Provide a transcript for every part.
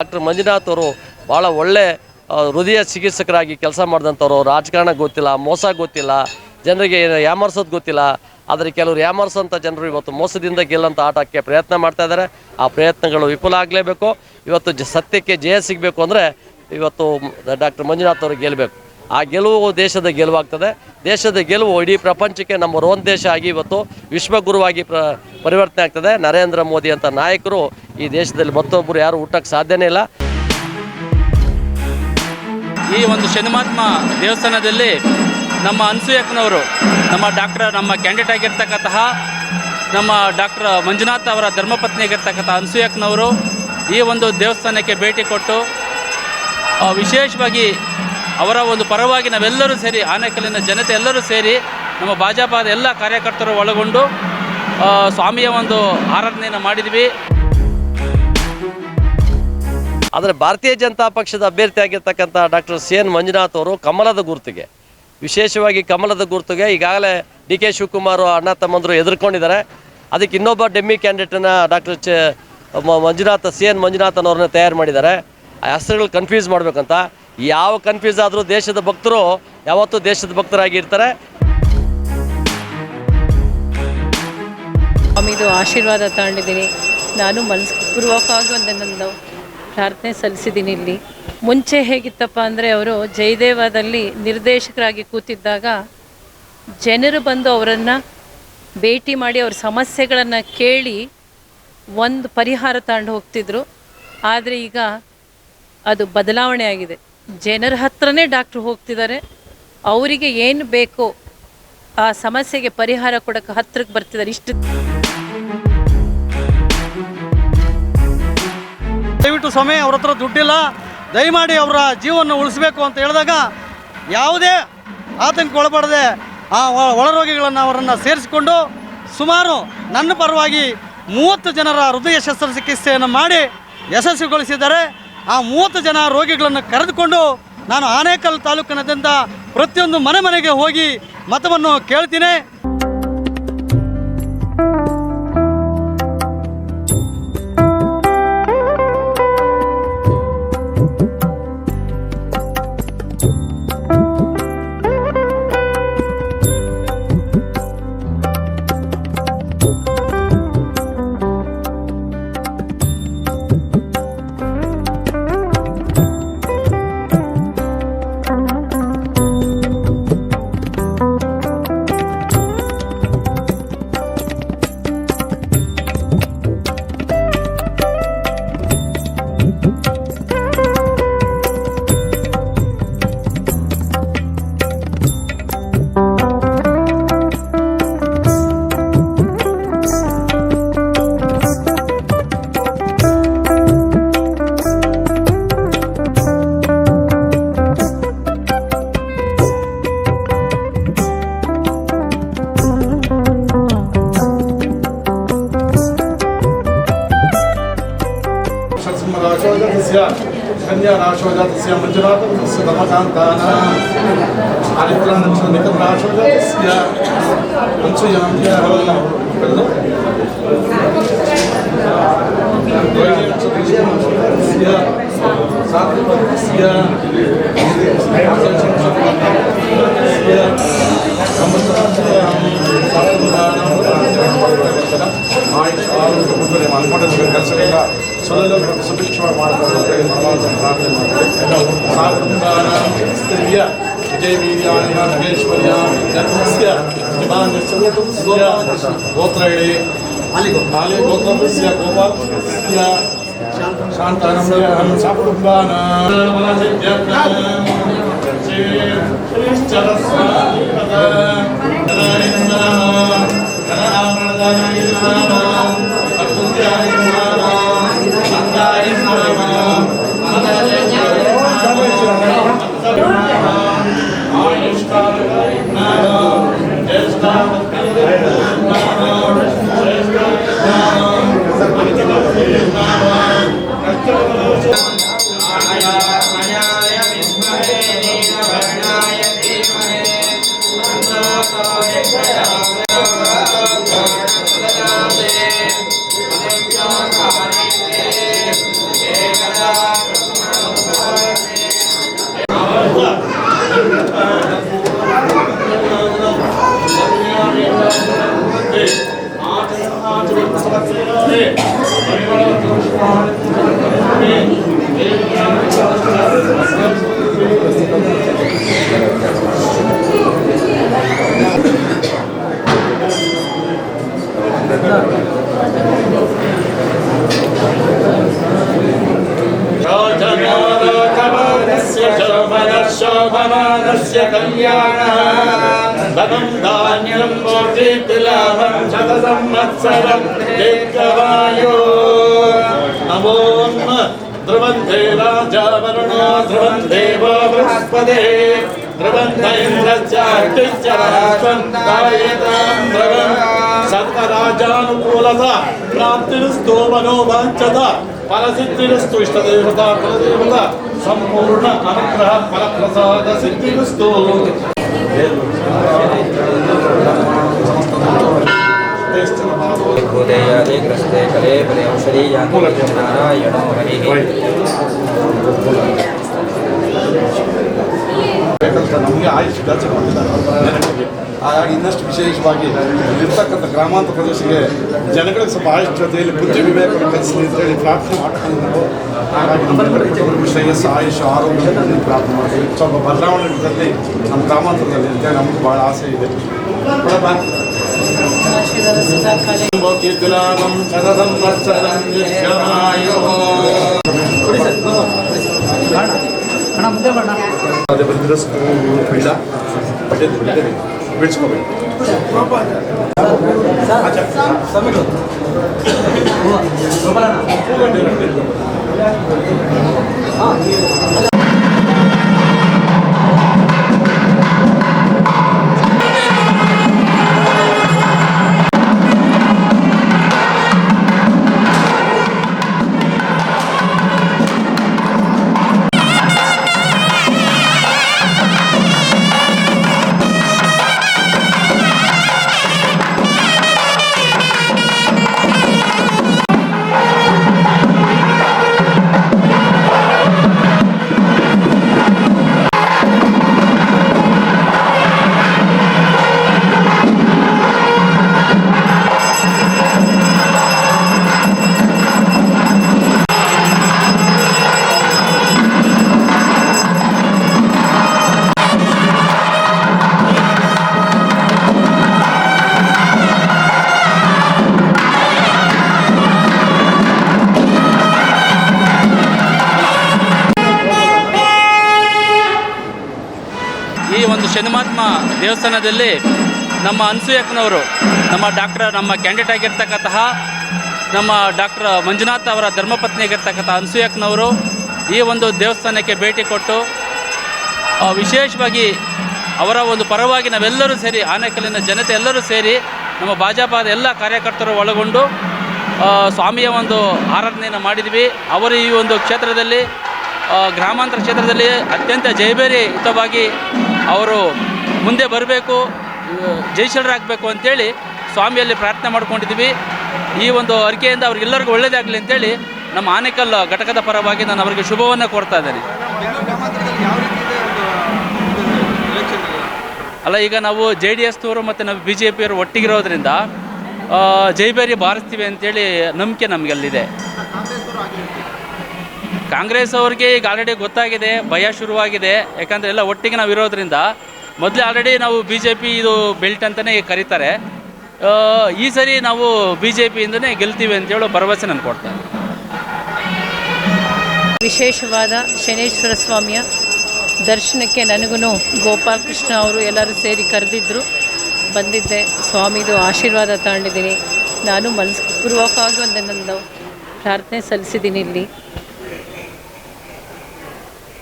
Doctor Manjunath ಅವರು ಭಾಳ ಒಳ್ಳೆ ಹೃದಯ ಚಿಕಿತ್ಸಕರಾಗಿ ಕೆಲಸ ಮಾಡಿದಂಥವ್ರು. ರಾಜಕಾರಣ ಗೊತ್ತಿಲ್ಲ, ಮೋಸ ಗೊತ್ತಿಲ್ಲ, ಜನರಿಗೆ ಯಾಮರ್ಸೋದು ಗೊತ್ತಿಲ್ಲ. ಆದರೆ ಕೆಲವರು ಯಾಮರ್ಸೋಂಥ ಜನರು ಇವತ್ತು ಮೋಸದಿಂದ ಗೆಲ್ಲಂಥ ಆಟಕ್ಕೆ ಪ್ರಯತ್ನ ಮಾಡ್ತಾ ಇದ್ದಾರೆ. ಆ ಪ್ರಯತ್ನಗಳು ವಿಫಲ ಆಗಲೇಬೇಕು. ಇವತ್ತು ಸತ್ಯಕ್ಕೆ ಜಯ ಸಿಗಬೇಕು ಅಂದರೆ ಇವತ್ತು ಡಾಕ್ಟರ್ ಮಂಜುನಾಥ್ ಅವರು ಗೆಲ್ಲಬೇಕು ಆ ಗೆಲುವು ದೇಶದ ಗೆಲುವಾಗ್ತದೆ. ದೇಶದ ಗೆಲುವು ಇಡೀ ಪ್ರಪಂಚಕ್ಕೆ ನಮ್ಮ ರೋನ್ ದೇಶ ಆಗಿ ಇವತ್ತು ವಿಶ್ವಗುರುವಾಗಿ ಪ್ರ ಪರಿವರ್ತನೆ ಆಗ್ತದೆ. ನರೇಂದ್ರ ಮೋದಿ ಅಂತ ನಾಯಕರು ಈ ದೇಶದಲ್ಲಿ ಮತ್ತೊಬ್ಬರು ಯಾರು ಹುಟ್ಟಕ್ಕೆ ಸಾಧ್ಯನೇ ಇಲ್ಲ. ಈ ಒಂದು ಶನಿಮಾತ್ಮ ದೇವಸ್ಥಾನದಲ್ಲಿ ನಮ್ಮ ಅನ್ಸೂಯಕ್ನವರು ನಮ್ಮ ಡಾಕ್ಟರ್, ನಮ್ಮ ಕ್ಯಾಂಡಿಡೇಟ್ ಆಗಿರ್ತಕ್ಕಂತಹ ನಮ್ಮ ಡಾಕ್ಟರ್ ಮಂಜುನಾಥ್ ಅವರ ಧರ್ಮಪತ್ನಿ ಆಗಿರ್ತಕ್ಕಂಥ ಅನ್ಸೂಯಕ್ಕನವರು ಈ ಒಂದು ದೇವಸ್ಥಾನಕ್ಕೆ ಭೇಟಿ ಕೊಟ್ಟು ವಿಶೇಷವಾಗಿ ಅವರ ಒಂದು ಪರವಾಗಿ ನಾವೆಲ್ಲರೂ ಸೇರಿ, ಆನೇಕಲ್ಲಿನ ಜನತೆ ಎಲ್ಲರೂ ಸೇರಿ ನಮ್ಮ ಭಾಜಪದ ಎಲ್ಲ ಕಾರ್ಯಕರ್ತರು ಒಳಗೊಂಡು ಸ್ವಾಮಿಯ ಒಂದು ಆರಾಧನೆಯನ್ನು ಮಾಡಿದ್ವಿ. ಆದರೆ ಭಾರತೀಯ ಜನತಾ ಪಕ್ಷದ ಅಭ್ಯರ್ಥಿ ಆಗಿರ್ತಕ್ಕಂಥ ಡಾಕ್ಟರ್ ಸಿ ಎನ್ ಮಂಜುನಾಥ್ ಅವರು ಕಮಲದ ಗುರುತಿಗೆ, ವಿಶೇಷವಾಗಿ ಕಮಲದ ಗುರುತಿಗೆ ಈಗಾಗಲೇ ಡಿ ಕೆ ಶಿವಕುಮಾರ್ ಅಣ್ಣ ತಮ್ಮಂದರು ಎದುರ್ಕೊಂಡಿದ್ದಾರೆ ಅದಕ್ಕೆ ಇನ್ನೊಬ್ಬ ಡೆಮ್ಮಿ ಕ್ಯಾಂಡಿಡೇಟನ್ನು ಡಾಕ್ಟರ್ ಚ ಮಂಜುನಾಥ, ಸಿ ಎನ್ ಮಂಜುನಾಥ್ ತಯಾರು ಮಾಡಿದ್ದಾರೆ. ಆ ಹೆಸರುಗಳು ಕನ್ಫ್ಯೂಸ್ ಮಾಡಬೇಕಂತ. ಯಾವ ಕನ್ಫ್ಯೂಸ್ ಆದರೂ ದೇಶದ ಭಕ್ತರು ಯಾವತ್ತೂ ದೇಶದ ಭಕ್ತರಾಗಿರ್ತಾರೆ ಸ್ವಾಮಿದು ಆಶೀರ್ವಾದ ತಗೊಂಡಿದ್ದೀನಿ. ನಾನು ಮನಸ್ಪೂರ್ವಕವಾಗಿ ಒಂದು ನನ್ನ ಪ್ರಾರ್ಥನೆ ಸಲ್ಲಿಸಿದ್ದೀನಿ ಇಲ್ಲಿ. ಮುಂಚೆ ಹೇಗಿತ್ತಪ್ಪ ಅಂದರೆ ಅವರು ಜಯದೇವದಲ್ಲಿ ನಿರ್ದೇಶಕರಾಗಿ ಕೂತಿದ್ದಾಗ ಜನರು ಬಂದು ಅವರನ್ನು ಭೇಟಿ ಮಾಡಿ ಅವ್ರ ಸಮಸ್ಯೆಗಳನ್ನು ಕೇಳಿ ಒಂದು ಪರಿಹಾರ ತಗೊಂಡು ಹೋಗ್ತಿದ್ರು. ಆದರೆ ಈಗ ಅದು ಬದಲಾವಣೆ ಆಗಿದೆ. ಜನರ ಹತ್ರನೇ ಡಾಕ್ಟ್ರು ಹೋಗ್ತಿದ್ದಾರೆ. ಅವರಿಗೆ ಏನು ಬೇಕೋ ಆ ಸಮಸ್ಯೆಗೆ ಪರಿಹಾರ ಕೊಡೋಕ್ಕೆ ಹತ್ರಕ್ಕೆ ಬರ್ತಿದ್ದಾರೆ. ಇಷ್ಟು ದಯವಿಟ್ಟು ಸಮಯ ಅವ್ರ ಹತ್ರ ದುಡ್ಡಿಲ್ಲ. ದಯಮಾಡಿ ಅವರ ಜೀವನ ಉಳಿಸ್ಬೇಕು ಅಂತ ಹೇಳಿದಾಗ ಯಾವುದೇ ಆತಂಕ ಒಳಪಡದೆ ಆ ಒಳರೋಗಿಗಳನ್ನು ಅವರನ್ನು ಸೇರಿಸಿಕೊಂಡು ಸುಮಾರು ನನ್ನ ಪರವಾಗಿ ಮೂವತ್ತು ಜನರ ಹೃದಯ ಶಸ್ತ್ರಚಿಕಿತ್ಸೆಯನ್ನು ಮಾಡಿ ಯಶಸ್ವಿಗೊಳಿಸಿದ್ದಾರೆ. ಆ ಮೂವತ್ತು ಜನ ರೋಗಿಗಳನ್ನು ಕರೆದುಕೊಂಡು ನಾನು ಆನೇಕಲ್ ತಾಲೂಕಿನಾದ್ಯಂತ ಪ್ರತಿಯೊಂದು ಮನೆ ಮನೆಗೆ ಹೋಗಿ ಮತವನ್ನು ಕೇಳ್ತೀನಿ. कन्याराशोजातस्य मञ्जुनाथस्य धर्मकान्तानां हरिद्रानक्षनिकटराशोजातस्य अंशुयाम्याः द्वयनक्षत्रस्य सात्विकस्य साकुण्डानां स्त्रिय विजयवीर्याणः नगेश्वर्यां जन्मस्य हिमान्यस्य गोत्रैणे काले गोत्रस्य गोपालस्य शान्तानं साकुण्डानां कल्याणः धनं धान्यं मोर्जितलाभं शतसंवत्सरं दीर्घवायो नमो नमः ध्रुवन्ते राजा वरुणो ध्रुवं देवो बृहस्पतिः ध्रुवन्त इन्द्रश्चाग्निश्च राष्ट्रं दायतां ध्रुवम् सर्वराजानुकूलता प्राप्तिरस्तु मनोवाञ्छता फलसिद्धिरस्तु इष्टदेवता ನಮಗೆ ಆಯುಷ್ ಕೆಲಸ ಹಾಗಾಗಿ ಇನ್ನಷ್ಟು ವಿಶೇಷವಾಗಿ ಇರ್ತಕ್ಕಂಥ ಗ್ರಾಮಾಂತರ ಪ್ರದೇಶಕ್ಕೆ ಜನಗಳಿಗೆ ಸ್ವಲ್ಪ ಜೊತೆಯಲ್ಲಿ ಬುದ್ಧಿ ವಿವೇಕ ಕಲಿಸಲಿ ಅಂತ ಹೇಳಿ ಪ್ರಾರ್ಥನೆ ಮಾಡ್ಕೊಂಡು ಹಾಗಾಗಿ ನಮ್ಮ ಶ್ರೇಯಸ್ಸು ಆಯುಷ್, ಆರೋಗ್ಯ ಪ್ರಾರ್ಥನೆ ಮಾಡ್ತೀವಿ. ಸ್ವಲ್ಪ ಬದಲಾವಣೆ ನಮ್ಮ ಗ್ರಾಮಾಂತರದಲ್ಲಿ ಅಂತ ನಮಗೆ ಭಾಳ ಆಸೆ ಇದೆ. ನೋಡಪ್ಪ. ಆಶೀರ್ವಾದ ಸದಾ ಕಾಲ ಕೀರ್ತಿಲಾಭಂ ಶತಸಂವತ್ಸರಂ ದೀರ್ಘಮಾಯುಃ. ಅದೇ ಬಂದಿರೋಷ್ಟು ಬೇಡ ಬಡ್ಡಿ ಬಿಡದೆ ದೇವಸ್ಥಾನದಲ್ಲಿ ನಮ್ಮ ಅನ್ಸೂಯಕ್ಕನವರು ನಮ್ಮ ಡಾಕ್ಟರ್, ನಮ್ಮ ಕ್ಯಾಂಡಿಡೇಟ್ ಆಗಿರ್ತಕ್ಕಂತಹ ನಮ್ಮ ಡಾಕ್ಟರ್ ಮಂಜುನಾಥ್ ಅವರ ಧರ್ಮಪತ್ನಿ ಆಗಿರ್ತಕ್ಕಂಥ ಅನ್ಸೂಯಕ್ಕನವರು ಈ ಒಂದು ದೇವಸ್ಥಾನಕ್ಕೆ ಭೇಟಿ ಕೊಟ್ಟು ವಿಶೇಷವಾಗಿ ಅವರ ಒಂದು ಪರವಾಗಿ ನಾವೆಲ್ಲರೂ ಸೇರಿ, ಆನೇಕಲ್ಲಿನ ಜನತೆ ಎಲ್ಲರೂ ಸೇರಿ, ನಮ್ಮ ಭಾಜಪಾದ ಎಲ್ಲ ಕಾರ್ಯಕರ್ತರು ಒಳಗೊಂಡು ಸ್ವಾಮಿಯ ಒಂದು ಆರಾಧನೆಯನ್ನು ಮಾಡಿದ್ವಿ. ಅವರು ಈ ಒಂದು ಕ್ಷೇತ್ರದಲ್ಲಿ ಗ್ರಾಮಾಂತರ ಕ್ಷೇತ್ರದಲ್ಲಿ ಅತ್ಯಂತ ಜಯಬೇರಿಯುತವಾಗಿ ಅವರು ಮುಂದೆ ಬರಬೇಕು ಜಯಶೀಲರಾಗಬೇಕು ಅಂತೇಳಿ ಸ್ವಾಮಿಯಲ್ಲಿ ಪ್ರಾರ್ಥನೆ ಮಾಡ್ಕೊಂಡಿದ್ವಿ ಈ ಒಂದು ಅರಿಕೆಯಿಂದ ಅವ್ರಿಗೆಲ್ಲರಿಗೂ ಒಳ್ಳೆಯದಾಗಲಿ ಅಂತೇಳಿ ನಮ್ಮ ಆನೇಕಲ್ ಘಟಕದ ಪರವಾಗಿ ನಾನು ಅವರಿಗೆ ಶುಭವನ್ನು ಕೋರ್ತಾ ಇದ್ದೇನೆ. ಅಲ್ಲ, ಈಗ ನಾವು ಜೆ ಡಿ ಎಸ್ನವರು ಮತ್ತು ನಾವು ಬಿ ಜೆ ಪಿಯವರು ಒಟ್ಟಿಗಿರೋದ್ರಿಂದ ಜೈಬೇರಿ ಬಾರಿಸ್ತೀವಿ ಅಂತೇಳಿ ನಂಬಿಕೆ ನಮಗಲ್ಲಿದೆ. ಕಾಂಗ್ರೆಸ್ ಅವ್ರಿಗೆ ಈಗ ಆಲ್ರೆಡಿ ಗೊತ್ತಾಗಿದೆ, ಭಯ ಶುರುವಾಗಿದೆ. ಯಾಕಂದರೆ ಎಲ್ಲ ಒಟ್ಟಿಗೆ ನಾವು ಇರೋದ್ರಿಂದ ಮೊದಲೇ ಆಲ್ರೆಡಿ ನಾವು ಬಿ ಜೆ ಪಿ ಇದು ಬೆಲ್ಟ್ ಅಂತಲೇ ಕರೀತಾರೆ. ಈ ಸರಿ ನಾವು ಬಿ ಜೆ ಪಿಯಿಂದನೇ ಗೆಲ್ತೀವಿ ಅಂತೇಳೋ ಭರವಸೆ ನಾನು ಕೊಡ್ತೇನೆ ವಿಶೇಷವಾದ ಶನೇಶ್ವರ ಸ್ವಾಮಿಯ ದರ್ಶನಕ್ಕೆ ನನಗೂ ಗೋಪಾಲಕೃಷ್ಣ ಅವರು ಎಲ್ಲರೂ ಸೇರಿ ಕರೆದಿದ್ದರು ಬಂದಿದ್ದೆ, ಸ್ವಾಮಿದು ಆಶೀರ್ವಾದ ತಗೊಂಡಿದ್ದೀನಿ. ನಾನು ಮನಸ್ಪೂರ್ವಕವಾಗಿ ಒಂದು ನಂದು ಪ್ರಾರ್ಥನೆ ಸಲ್ಲಿಸಿದ್ದೀನಿ ಇಲ್ಲಿ.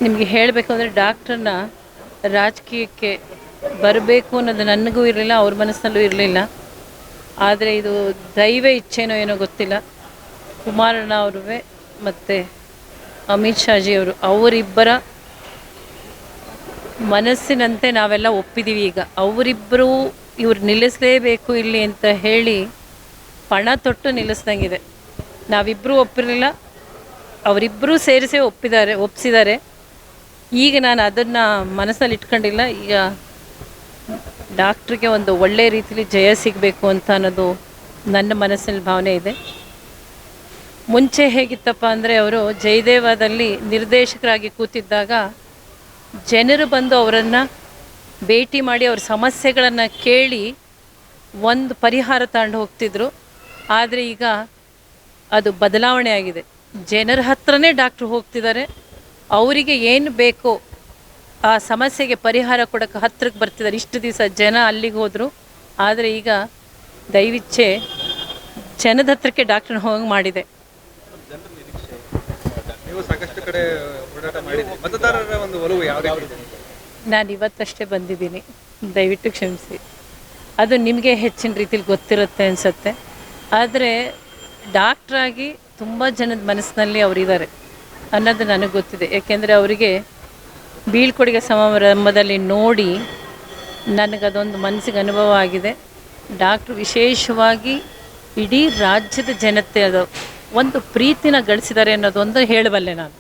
ನಿಮಗೆ ಹೇಳಬೇಕು ಅಂದರೆ ಡಾಕ್ಟ್ರನ್ನ ರಾಜಕೀಯಕ್ಕೆ ಬರಬೇಕು ಅನ್ನೋದು ನನಗೂ ಇರಲಿಲ್ಲ, ಅವ್ರ ಮನಸ್ಸಿನಲ್ಲೂ ಇರಲಿಲ್ಲ. ಆದರೆ ಇದು ದೈವ ಇಚ್ಛೆನೋ ಏನೋ ಗೊತ್ತಿಲ್ಲ. ಕುಮಾರಣ್ಣ ಅವರು ಮತ್ತು ಅಮಿತ್ ಶಾಜಿ ಅವರು, ಅವರಿಬ್ಬರ ಮನಸ್ಸಿನಂತೆ ನಾವೆಲ್ಲ ಒಪ್ಪಿದ್ದೀವಿ ಈಗ. ಅವರಿಬ್ಬರು ಇವ್ರು ನಿಲ್ಲಿಸಲೇಬೇಕು ಇಲ್ಲಿ ಅಂತ ಹೇಳಿ ಪಣ ತೊಟ್ಟು ನಿಲ್ಲಿಸ್ದಂಗಿದೆ. ನಾವಿಬ್ಬರೂ ಒಪ್ಪಿರಲಿಲ್ಲ ಅವರಿಬ್ಬರೂ ಸೇರಿಸೇ ಒಪ್ಪಿದ್ದಾರೆ ಒಪ್ಪಿಸಿದ್ದಾರೆ ಈಗ ನಾನು ಅದನ್ನು ಮನಸ್ಸಲ್ಲಿ ಇಟ್ಕೊಂಡಿಲ್ಲ. ಈಗ ಡಾಕ್ಟ್ರಿಗೆ ಒಂದು ಒಳ್ಳೆ ರೀತಿಲಿ ಜಯ ಸಿಗಬೇಕು ಅಂತ ಅನ್ನೋದು ನನ್ನ ಮನಸ್ಸಿನ ಭಾವನೆ ಇದೆ. ಮುಂಚೆ ಹೇಗಿತ್ತಪ್ಪ ಅಂದರೆ ಅವರು ಜಯದೇವದಲ್ಲಿ ನಿರ್ದೇಶಕರಾಗಿ ಕೂತಿದ್ದಾಗ ಜನರು ಬಂದು ಅವರನ್ನು ಭೇಟಿ ಮಾಡಿ ಅವ್ರ ಸಮಸ್ಯೆಗಳನ್ನು ಕೇಳಿ ಒಂದು ಪರಿಹಾರ ತಗೊಂಡು ಹೋಗ್ತಿದ್ರು. ಆದರೆ ಈಗ ಅದು ಬದಲಾವಣೆ ಆಗಿದೆ. ಜನರ ಹತ್ರನೇ ಡಾಕ್ಟ್ರು ಹೋಗ್ತಿದ್ದಾರೆ. ಅವರಿಗೆ ಏನು ಬೇಕೋ ಆ ಸಮಸ್ಯೆಗೆ ಪರಿಹಾರ ಕೊಡೋಕ್ಕೆ ಹತ್ತಿರಕ್ಕೆ ಬರ್ತಿದ್ದಾರೆ. ಇಷ್ಟು ದಿವಸ ಜನ ಅಲ್ಲಿಗೆ ಹೋದರು. ಆದರೆ ಈಗ ದಯವಿಚ್ಛೆ ಜನದ ಹತ್ರಕ್ಕೆ ಡಾಕ್ಟರ್ ಹೋಗಿ ಮಾಡಿದೆ. ನಾನು ಇವತ್ತಷ್ಟೇ ಬಂದಿದ್ದೀನಿ. ದಯವಿಟ್ಟು ಕ್ಷಮಿಸಿ. ಅದು ನಿಮಗೆ ಹೆಚ್ಚಿನ ರೀತಿಲಿ ಗೊತ್ತಿರುತ್ತೆ ಅನಿಸುತ್ತೆ. ಆದರೆ ಡಾಕ್ಟ್ರಾಗಿ ತುಂಬ ಜನದ ಮನಸ್ಸಿನಲ್ಲಿ ಅವರಿದ್ದಾರೆ. ಅನ್ನೋದು ನನಗೆ ಗೊತ್ತಿದೆ. ಏಕೆಂದರೆ ಅವರಿಗೆ ಬೀಳ್ಕೊಡುಗೆ ಸಮಾರಂಭದಲ್ಲಿ ನೋಡಿ ನನಗದೊಂದು ಮನಸ್ಸಿಗೆ ಅನುಭವ ಆಗಿದೆ. ಡಾಕ್ಟ್ರು ವಿಶೇಷವಾಗಿ ಇಡೀ ರಾಜ್ಯದ ಜನತೆ ಅದು ಒಂದು ಪ್ರೀತಿನ ಗಳಿಸಿದ್ದಾರೆ ಅನ್ನೋದೊಂದು ಹೇಳಬಲ್ಲೆ ನಾನು.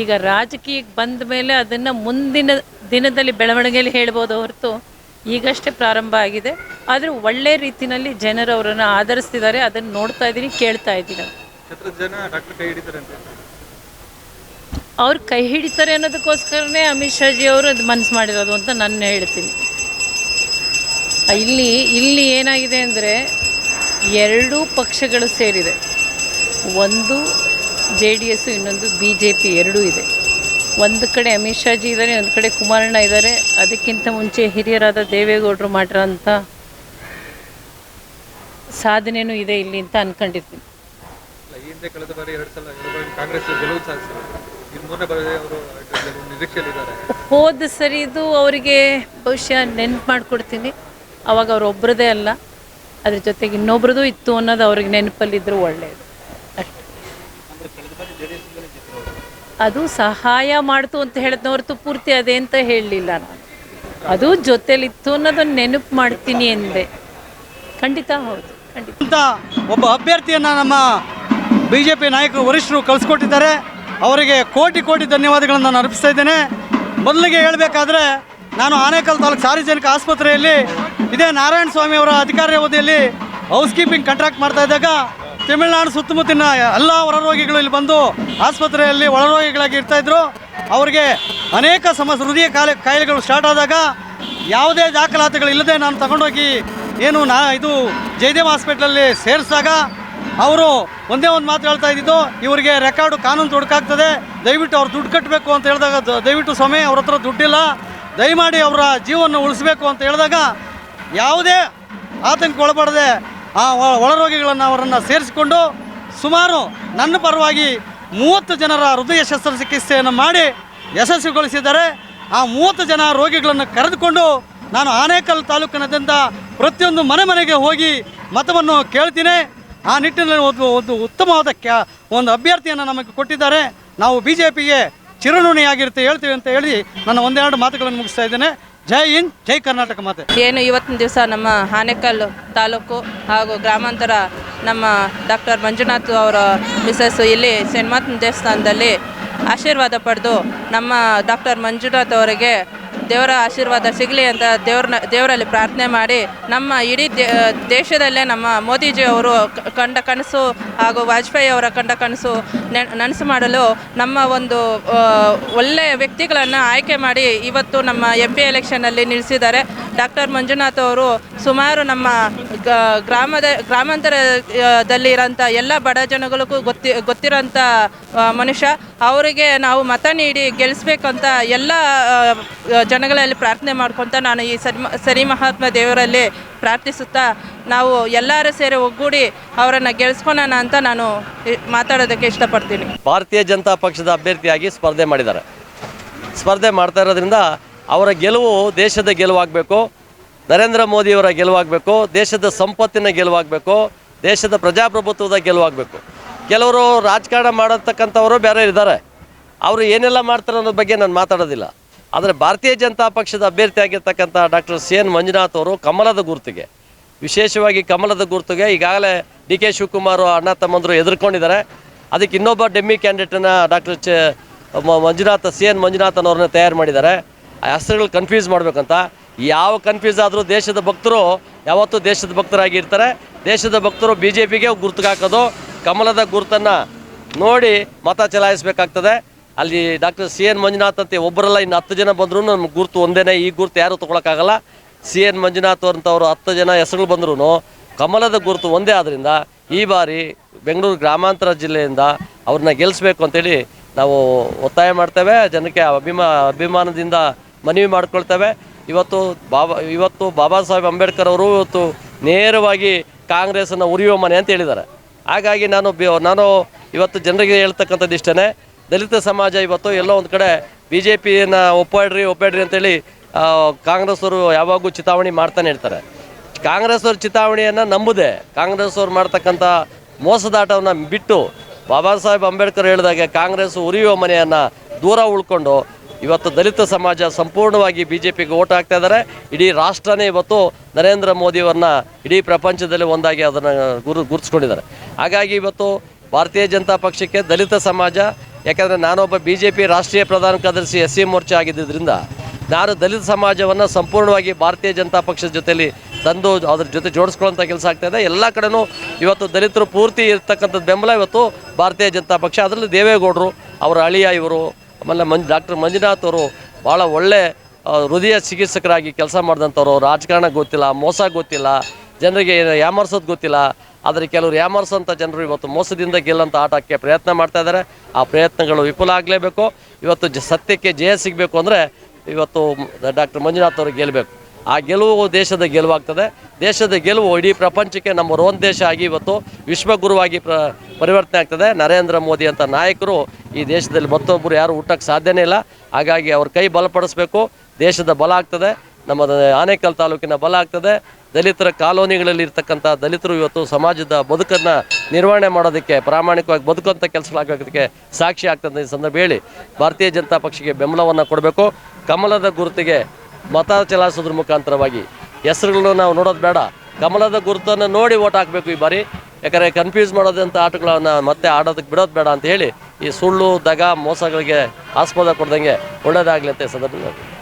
ಈಗ ರಾಜಕೀಯಕ್ಕೆ ಬಂದ ಮೇಲೆ ಅದನ್ನು ಮುಂದಿನ ದಿನದಲ್ಲಿ ಬೆಳವಣಿಗೆಯಲ್ಲಿ ಹೇಳ್ಬೋದು ಹೊರತು ಈಗಷ್ಟೇ ಪ್ರಾರಂಭ ಆಗಿದೆ. ಆದರೆ ಒಳ್ಳೆ ರೀತಿಯಲ್ಲಿ ಜನರು ಅವರನ್ನು ಆಧರಿಸ್ತಿದ್ದಾರೆ. ಅದನ್ನು ನೋಡ್ತಾ ಇದ್ದೀನಿ, ಕೇಳ್ತಾ ಇದ್ದೀನಿ ಕ್ಷೇತ್ರದ ಜನ ಡಾಕ್ಟರ್ ಕೈ ಹಿಡಿತಾರೆ ಅಂತ ಅವ್ರು ಕೈ ಹಿಡಿತಾರೆ ಅನ್ನೋದಕ್ಕೋಸ್ಕರನೇ ಅಮಿತ್ ಶಾಜಿ ಅವರು ಅದು ಮನಸ್ಸು ಮಾಡಿರೋದು ಅಂತ ನಾನು ಹೇಳ್ತೀನಿ. ಇಲ್ಲಿ ಇಲ್ಲಿ ಏನಾಗಿದೆ ಅಂದರೆ ಎರಡೂ ಪಕ್ಷಗಳು ಸೇರಿದೆ. ಒಂದು ಜೆ ಡಿ ಎಸ್ಸು ಇನ್ನೊಂದು ಬಿ ಜೆ ಪಿ ಎರಡೂ ಇದೆ. ಒಂದು ಕಡೆ ಅಮಿತ್ ಶಾಜಿ ಇದ್ದಾರೆ ಒಂದು ಕಡೆ ಕುಮಾರಣ್ಣ ಇದ್ದಾರೆ ಅದಕ್ಕಿಂತ ಮುಂಚೆ ಹಿರಿಯರಾದ ದೇವೇಗೌಡರು ಮಾಡಿರೋಂಥ ಸಾಧನೆಯೂ ಇದೆ ಇಲ್ಲಿ ಅಂತ ಅಂದ್ಕೊಂಡಿರ್ತೀನಿ ಗೆಲುವು ಈ ಹಿಂದೆ ಸರಿದು ಅವರಿಗೆ ಬಹುಶಃ ನೆನ್ಪು ಮಾಡಿಕೊಡ್ತೀನಿ. ಅವಾಗ ಅವ್ರ ಒಬ್ಬರದೇ ಅಲ್ಲ. ಅದ್ರ ಜೊತೆಗೆ ಇನ್ನೊಬ್ರದ್ದು ಇತ್ತು ಅನ್ನೋದು ಅವ್ರಿಗೆ ನೆನಪಲ್ಲಿದ್ರು ಒಳ್ಳೆಯದು ಅಷ್ಟೆ. ಅದು ಸಹಾಯ ಮಾಡ್ತು ಅಂತ ಹೇಳಿದ್ನ ಹೊರತು ಪೂರ್ತಿ ಅದೇ ಅಂತ ಹೇಳಲಿಲ್ಲ ನಾನು. ಅದು ಜೊತೆಲಿತ್ತು ಅನ್ನೋದನ್ನು ನೆನಪು ಮಾಡ್ತೀನಿ ಎಂದೆ. ಖಂಡಿತ ಹೌದು ಖಂಡಿತ. ಒಬ್ಬ ಅಭ್ಯರ್ಥಿಯನ್ನು ನಮ್ಮ ಬಿ ಜೆ ಪಿ ನಾಯಕರು ವರಿಷ್ಠರು ಕಳಿಸ್ಕೊಟ್ಟಿದ್ದಾರೆ. ಅವರಿಗೆ ಕೋಟಿ ಕೋಟಿ ಧನ್ಯವಾದಗಳನ್ನು ನಾನು ಅರ್ಪಿಸ್ತಾ ಇದ್ದೇನೆ. ಮೊದಲಿಗೆ ಹೇಳಬೇಕಾದ್ರೆ, ನಾನು ಆನೇಕಲ್ ತಾಲೂಕು ಸಾರ್ವಜನಿಕ ಆಸ್ಪತ್ರೆಯಲ್ಲಿ ಇದೇ ನಾರಾಯಣ ಸ್ವಾಮಿ ಅವರ ಅಧಿಕಾರಿ ಅವಧಿಯಲ್ಲಿ ಹೌಸ್ ಕೀಪಿಂಗ್ ಕಾಂಟ್ರಾಕ್ಟ್ ಮಾಡ್ತಾ ಇದ್ದಾಗ ತಮಿಳುನಾಡು ಸುತ್ತಮುತ್ತಿನ ಎಲ್ಲ ಹೊರರೋಗಿಗಳು ಇಲ್ಲಿ ಬಂದು ಆಸ್ಪತ್ರೆಯಲ್ಲಿ ಒಳರೋಗಿಗಳಾಗಿ ಇರ್ತಾಯಿದ್ರು ಅವರಿಗೆ ಅನೇಕ ಸಮಸ್ಯೆ, ಹೃದಯ ಕಾಯಿಲೆ ಕಾಯಿಲೆಗಳು ಸ್ಟಾರ್ಟ್ ಆದಾಗ ಯಾವುದೇ ದಾಖಲಾತಿಗಳು ಇಲ್ಲದೆ ನಾನು ತಗೊಂಡೋಗಿ ಏನು ನಾ ಇದು ಜಯದೇವ್ ಹಾಸ್ಪಿಟ್ಲಲ್ಲಿ ಸೇರಿಸಿದಾಗ ಅವರು ಒಂದೇ ಒಂದು ಮಾತು ಹೇಳ್ತಾ ಇದ್ದಿದ್ದು, ಇವರಿಗೆ ರೆಕಾರ್ಡು ಕಾನೂನು ತೊಡಕಾಗ್ತದೆ ದಯವಿಟ್ಟು ಅವ್ರು ದುಡ್ಡು ಕಟ್ಟಬೇಕು ಅಂತ ಹೇಳಿದಾಗ ದಯವಿಟ್ಟು ಸ್ವಾಮಿ, ಅವ್ರ ಹತ್ರ ದುಡ್ಡಿಲ್ಲ. ದಯಮಾಡಿ ಅವರ ಜೀವನ ಉಳಿಸ್ಬೇಕು ಅಂತ ಹೇಳಿದಾಗ ಯಾವುದೇ ಆತಂಕ ಒಳಪಡದೆ ಆ ಒಳರೋಗಿಗಳನ್ನು ಅವರನ್ನು ಸೇರಿಸಿಕೊಂಡು ಸುಮಾರು ನನ್ನ ಪರವಾಗಿ ಮೂವತ್ತು ಜನರ ಹೃದಯ ಶಸ್ತ್ರಚಿಕಿತ್ಸೆಯನ್ನು ಮಾಡಿ ಯಶಸ್ವಿಗೊಳಿಸಿದ್ದಾರೆ. ಆ ಮೂವತ್ತು ಜನ ರೋಗಿಗಳನ್ನು ಕರೆದುಕೊಂಡು ನಾನು ಆನೇಕಲ್ ತಾಲೂಕಿನಾದ್ಯಂತ ಪ್ರತಿಯೊಂದು ಮನೆ ಮನೆಗೆ ಹೋಗಿ ಮತವನ್ನು ಕೇಳ್ತೀನಿ. ಆ ನಿಟ್ಟಿನಲ್ಲಿ ಒಂದು ಉತ್ತಮವಾದ ಒಂದು ಅಭ್ಯರ್ಥಿಯನ್ನು ನಮಗೆ ಕೊಟ್ಟಿದ್ದಾರೆ. ನಾವು ಬಿ ಜೆ ಪಿಗೆ ಚಿರಋಣಿಯಾಗಿರುತ್ತೆ ಹೇಳ್ತೀವಿ ಅಂತ ಹೇಳಿ ನನ್ನ ಒಂದೆರಡು ಮಾತುಗಳನ್ನು ಮುಗಿಸ್ತಾ ಇದ್ದೇನೆ. ಜೈ ಹಿಂದ್, ಜೈ ಕರ್ನಾಟಕ ಮಾತೆ. ಏನು ಇವತ್ತಿನ ದಿವಸ ನಮ್ಮ ಹಾನೇಕಲ್ ತಾಲೂಕು ಹಾಗೂ ಗ್ರಾಮಾಂತರ ನಮ್ಮ ಡಾಕ್ಟರ್ ಮಂಜುನಾಥ್ ಅವರ ಮಿಸಸ್ ಇಲ್ಲಿ ಸೆನ್ಮಾತ್ನ ದೇವಸ್ಥಾನದಲ್ಲಿ ಆಶೀರ್ವಾದ ಪಡೆದು ನಮ್ಮ ಡಾಕ್ಟರ್ ಮಂಜುನಾಥ್ ಅವರಿಗೆ ದೇವರ ಆಶೀರ್ವಾದ ಸಿಗಲಿ ಅಂತ ದೇವ್ರನ್ನ ದೇವರಲ್ಲಿ ಪ್ರಾರ್ಥನೆ ಮಾಡಿ ನಮ್ಮ ಇಡೀ ದೇಶದಲ್ಲೇ ನಮ್ಮ ಮೋದಿಜಿ ಅವರು ಕಂಡ ಕನಸು ಹಾಗೂ ವಾಜಪೇಯಿ ಅವರ ಕಂಡ ಕನಸು ನನಸು ಮಾಡಲು ನಮ್ಮ ಒಂದು ಒಳ್ಳೆಯ ವ್ಯಕ್ತಿಗಳನ್ನು ಆಯ್ಕೆ ಮಾಡಿ ಇವತ್ತು ನಮ್ಮ ಎಂ ಪಿ ಎಲೆಕ್ಷನಲ್ಲಿ ನಿಲ್ಲಿಸಿದ್ದಾರೆ. ಡಾಕ್ಟರ್ ಮಂಜುನಾಥ್ ಅವರು ಸುಮಾರು ನಮ್ಮ ಗ್ರಾಮದ, ಗ್ರಾಮಾಂತರದಲ್ಲಿ ಇರೋಂಥ ಎಲ್ಲ ಬಡ ಜನಗಳಿಗೂ ಗೊತ್ತಿ, ಗೊತ್ತಿರೋಂಥ ಮನುಷ್ಯ. ಅವರಿಗೆ ನಾವು ಮತ ನೀಡಿ ಗೆಲ್ಲಿಸ್ಬೇಕಂತ ಎಲ್ಲ ಜನಗಳಲ್ಲಿ ಪ್ರಾರ್ಥನೆ ಮಾಡ್ಕೊತ ನಾನು ಈ ಸರಿ ಸರಿ ಮಹಾತ್ಮ ದೇವರಲ್ಲಿ ಪ್ರಾರ್ಥಿಸುತ್ತಾ ನಾವು ಎಲ್ಲರೂ ಸೇರಿ ಒಗ್ಗೂಡಿ ಅವರನ್ನು ಗೆಲ್ಸ್ಕೊಳೋಣ ಅಂತ ನಾನು ಮಾತಾಡೋದಕ್ಕೆ ಇಷ್ಟಪಡ್ತೀನಿ. ಭಾರತೀಯ ಜನತಾ ಪಕ್ಷದ ಅಭ್ಯರ್ಥಿಯಾಗಿ ಸ್ಪರ್ಧೆ ಮಾಡಿದ್ದಾರೆ. ಸ್ಪರ್ಧೆ ಮಾಡ್ತಾ ಇರೋದ್ರಿಂದ ಅವರ ಗೆಲುವು ದೇಶದ ಗೆಲುವಾಗಬೇಕು, ನರೇಂದ್ರ ಮೋದಿಯವರ ಗೆಲುವಾಗಬೇಕು, ದೇಶದ ಸಂಪತ್ತಿನ ಗೆಲುವಾಗಬೇಕು, ದೇಶದ ಪ್ರಜಾಪ್ರಭುತ್ವದ ಗೆಲುವಾಗಬೇಕು. ಕೆಲವರು ರಾಜಕಾರಣ ಮಾಡತಕ್ಕಂಥವರು ಬೇರೆ ಇದ್ದಾರೆ. ಅವರು ಏನೆಲ್ಲ ಮಾಡ್ತಾರೆ ಅನ್ನೋದ್ರ ಬಗ್ಗೆ ನಾನು ಮಾತಾಡೋದಿಲ್ಲ. ಆದರೆ ಭಾರತೀಯ ಜನತಾ ಪಕ್ಷದ ಅಭ್ಯರ್ಥಿಯಾಗಿರ್ತಕ್ಕಂಥ ಡಾಕ್ಟರ್ ಸಿ ಎನ್ ಮಂಜುನಾಥ್ ಅವರು ಕಮಲದ ಗುರುತಿಗೆ, ವಿಶೇಷವಾಗಿ ಕಮಲದ ಗುರುತಿಗೆ ಈಗಾಗಲೇ ಡಿ ಕೆ ಶಿವಕುಮಾರ್ ಅಣ್ಣ ತಮ್ಮಂದರು ಎದುರ್ಕೊಂಡಿದ್ದಾರೆ ಅದಕ್ಕೆ ಇನ್ನೊಬ್ಬ ಡೆಮ್ಮಿ ಕ್ಯಾಂಡಿಡೇಟನ್ನು ಡಾಕ್ಟರ್ ಚ ಮಂಜುನಾಥ, ಸಿ ಎನ್ ಮಂಜುನಾಥನ್ ಅವ್ರನ್ನ ತಯಾರು ಮಾಡಿದ್ದಾರೆ. ಆ ಹೆಸರುಗಳು ಕನ್ಫ್ಯೂಸ್ ಮಾಡಬೇಕಂತ. ಯಾವ ಕನ್ಫ್ಯೂಸ್ ಆದರೂ ದೇಶದ ಭಕ್ತರು ಯಾವತ್ತೂ ದೇಶದ ಭಕ್ತರಾಗಿರ್ತಾರೆ ದೇಶದ ಭಕ್ತರು ಬಿ ಜೆ ಪಿಗೆ ಗುರುತಿಗೆ ಹಾಕೋದು ಕಮಲದ ಗುರುತನ್ನು ನೋಡಿ ಮತ ಚಲಾಯಿಸಬೇಕಾಗ್ತದೆ. ಅಲ್ಲಿ ಡಾಕ್ಟರ್ ಸಿ ಎನ್ ಮಂಜುನಾಥ್ ಅಂತ ಒಬ್ಬರಲ್ಲ, ಇನ್ನು ಹತ್ತು ಜನ ಬಂದರೂ ನಮ್ಮ ಗುರುತು ಒಂದೇನೆ. ಈ ಗುರುತು ಯಾರೂ ತೊಗೊಳಕ್ಕಾಗಲ್ಲ. ಸಿ ಎನ್ ಮಂಜುನಾಥ್ ಅಂತವರು ಹತ್ತು ಜನ ಹೆಸರುಗಳು ಬಂದ್ರೂ ಕಮಲದ ಗುರುತು ಒಂದೇ ಆದ್ದರಿಂದ ಈ ಬಾರಿ ಬೆಂಗಳೂರು ಗ್ರಾಮಾಂತರ ಜಿಲ್ಲೆಯಿಂದ ಅವ್ರನ್ನ ಗೆಲ್ಲಿಸ್ಬೇಕು ಅಂತೇಳಿ ನಾವು ಒತ್ತಾಯ ಮಾಡ್ತೇವೆ. ಜನಕ್ಕೆ ಅಭಿಮಾ, ಅಭಿಮಾನದಿಂದ ಮನವಿ ಮಾಡಿಕೊಳ್ತೇವೆ. ಇವತ್ತು ಬಾಬಾ ಇವತ್ತು ಬಾಬಾ ಸಾಹೇಬ್ ಅಂಬೇಡ್ಕರ್ ಅವರು ಇವತ್ತು ನೇರವಾಗಿ ಕಾಂಗ್ರೆಸ್ಸನ್ನು ಉರಿಯುವ ಮನೆ ಅಂತ ಹೇಳಿದ್ದಾರೆ. ಹಾಗಾಗಿ ನಾನು ನಾನು ಇವತ್ತು ಜನರಿಗೆ ಹೇಳ್ತಕ್ಕಂಥದ್ದು ಇಷ್ಟೇ ದಲಿತ ಸಮಾಜ ಇವತ್ತು ಎಲ್ಲೋ ಒಂದು ಕಡೆ ಬಿ ಜೆ ಪಿನ ಒಪ್ಪಾಡ್ರಿ ಒಪ್ಪಾಡ್ರಿ ಅಂತೇಳಿ ಕಾಂಗ್ರೆಸ್ಸವರು ಯಾವಾಗೂ ಚಿತಾವಣೆ ಮಾಡ್ತಾನೆ ಇರ್ತಾರೆ. ಕಾಂಗ್ರೆಸ್ ಚಿತಾವಣೆಯನ್ನು ನಂಬುದೆ. ಕಾಂಗ್ರೆಸ್ ಅವ್ರು ಮಾಡ್ತಕ್ಕಂಥ ಮೋಸದಾಟವನ್ನು ಬಿಟ್ಟು ಬಾಬಾ ಸಾಹೇಬ್ ಅಂಬೇಡ್ಕರ್ ಹೇಳಿದಾಗೆ ಕಾಂಗ್ರೆಸ್ ಉರಿಯುವ ಮನೆಯನ್ನು ದೂರ ಉಳ್ಕೊಂಡು ಇವತ್ತು ದಲಿತ ಸಮಾಜ ಸಂಪೂರ್ಣವಾಗಿ ಬಿ ಜೆ ಪಿಗೆ ಓಟ್ ಹಾಕ್ತಾ ಇದ್ದಾರೆ. ಇಡೀ ರಾಷ್ಟ್ರನೇ ಇವತ್ತು ನರೇಂದ್ರ ಮೋದಿಯವ್ರನ್ನ ಇಡೀ ಪ್ರಪಂಚದಲ್ಲಿ ಒಂದಾಗಿ ಅದನ್ನು ಗುರು ಗುರುತಿಸ್ಕೊಂಡಿದ್ದಾರೆ. ಹಾಗಾಗಿ ಇವತ್ತು ಭಾರತೀಯ ಜನತಾ ಪಕ್ಷಕ್ಕೆ ದಲಿತ ಸಮಾಜ, ಯಾಕಂದರೆ ನಾನೊಬ್ಬ ಬಿ ಜೆ ಪಿ ರಾಷ್ಟ್ರೀಯ ಪ್ರಧಾನ ಕಾರ್ಯದರ್ಶಿ ಎಸ್ ಸಿ ಮೋರ್ಚಾ ಆಗಿದ್ದರಿಂದ ನಾನು ದಲಿತ ಸಮಾಜವನ್ನು ಸಂಪೂರ್ಣವಾಗಿ ಭಾರತೀಯ ಜನತಾ ಪಕ್ಷದ ಜೊತೆಯಲ್ಲಿ ತಂದು ಅದ್ರ ಜೊತೆ ಜೋಡಿಸ್ಕೊಳ್ಳೋಂಥ ಕೆಲಸ ಆಗ್ತಾ ಇದೆ. ಎಲ್ಲ ಕಡೆನೂ ಇವತ್ತು ದಲಿತರು ಪೂರ್ತಿ ಇರ್ತಕ್ಕಂಥದ್ದು ಬೆಂಬಲ ಇವತ್ತು ಭಾರತೀಯ ಜನತಾ ಪಕ್ಷ. ಅದರಲ್ಲಿ ದೇವೇಗೌಡರು, ಅವರ ಅಳಿಯ ಇವರು, ಆಮೇಲೆ ಮಂಜ್, ಡಾಕ್ಟರ್ ಮಂಜುನಾಥ್ ಅವರು ಭಾಳ ಒಳ್ಳೆ ಹೃದಯ ಚಿಕಿತ್ಸಕರಾಗಿ ಕೆಲಸ ಮಾಡಿದಂಥವ್ರು. ರಾಜಕಾರಣ ಗೊತ್ತಿಲ್ಲ, ಮೋಸ ಗೊತ್ತಿಲ್ಲ, ಜನರಿಗೆ ಯಾಮರ್ಸೋದು ಗೊತ್ತಿಲ್ಲ. ಆದರೆ ಕೆಲವರು ಯಾಮರ್ಸೋಂಥ ಜನರು ಇವತ್ತು ಮೋಸದಿಂದ ಗೆಲ್ಲಂಥ ಆಟಕ್ಕೆ ಪ್ರಯತ್ನ ಮಾಡ್ತಾ ಇದ್ದಾರೆ. ಆ ಪ್ರಯತ್ನಗಳು ವಿಫಲ ಆಗಲೇಬೇಕು. ಇವತ್ತು ಸತ್ಯಕ್ಕೆ ಜಯ ಸಿಗಬೇಕು ಅಂದರೆ ಇವತ್ತು ಡಾಕ್ಟರ್ ಮಂಜುನಾಥ್ ಅವರು ಗೆಲ್ಲಬೇಕು ಆ ಗೆಲುವು ದೇಶದ ಗೆಲುವಾಗ್ತದೆ. ದೇಶದ ಗೆಲುವು ಇಡೀ ಪ್ರಪಂಚಕ್ಕೆ ನಮ್ಮ ರೋನ್ ದೇಶ ಆಗಿ ಇವತ್ತು ವಿಶ್ವಗುರುವಾಗಿ ಪ್ರ, ಪರಿವರ್ತನೆ ಆಗ್ತದೆ. ನರೇಂದ್ರ ಮೋದಿ ಅಂತ ನಾಯಕರು ಈ ದೇಶದಲ್ಲಿ ಮತ್ತೊಬ್ಬರು ಯಾರು ಹುಟ್ಟಕ್ಕೆ ಸಾಧ್ಯನೇ ಇಲ್ಲ. ಹಾಗಾಗಿ ಅವ್ರ ಕೈ ಬಲಪಡಿಸಬೇಕು. ದೇಶದ ಬಲ ಆಗ್ತದೆ. ನಮ್ಮ ಆನೇಕಲ್ ತಾಲೂಕಿನ ಬಲ ಆಗ್ತದೆ. ದಲಿತರ ಕಾಲೋನಿಗಳಲ್ಲಿ ಇರ್ತಕ್ಕಂಥ ದಲಿತರು ಇವತ್ತು ಸಮಾಜದ ಬದುಕನ್ನು ನಿರ್ವಹಣೆ ಮಾಡೋದಕ್ಕೆ, ಪ್ರಾಮಾಣಿಕವಾಗಿ ಬದುಕುವಂಥ ಕೆಲಸಗಳಾಗೋದಕ್ಕೆ ಸಾಕ್ಷಿ ಆಗ್ತದೆ ಈ ಸಂದರ್ಭ ಹೇಳಿ. ಭಾರತೀಯ ಜನತಾ ಪಕ್ಷಕ್ಕೆ ಬೆಂಬಲವನ್ನು ಕೊಡಬೇಕು. ಕಮಲದ ಗುರುತಿಗೆ ಮತ ಚಲಾಯಿಸೋದ್ರ ಮುಖಾಂತರವಾಗಿ ಹೆಸರುಗಳನ್ನು ನಾವು ನೋಡೋದು ಬೇಡ. ಕಮಲದ ಗುರುತನ್ನು ನೋಡಿ ಓಟ್ ಹಾಕಬೇಕು ಈ ಬಾರಿ. ಯಾಕಂದರೆ ಕನ್ಫ್ಯೂಸ್ ಮಾಡೋದಂಥ ಆಟಗಳನ್ನು ಮತ್ತೆ ಆಡೋದಕ್ಕೆ ಬಿಡೋದು ಬೇಡ ಅಂತ ಹೇಳಿ ಈ ಸುಳ್ಳು, ದಗ, ಮೋಸಗಳಿಗೆ ಆಸ್ಪದ ಕೊಡ್ದಂಗೆ ಒಳ್ಳೆಯದಾಗಲಿ ಅಂತ ಸಂದರ್ಭದಲ್ಲಿ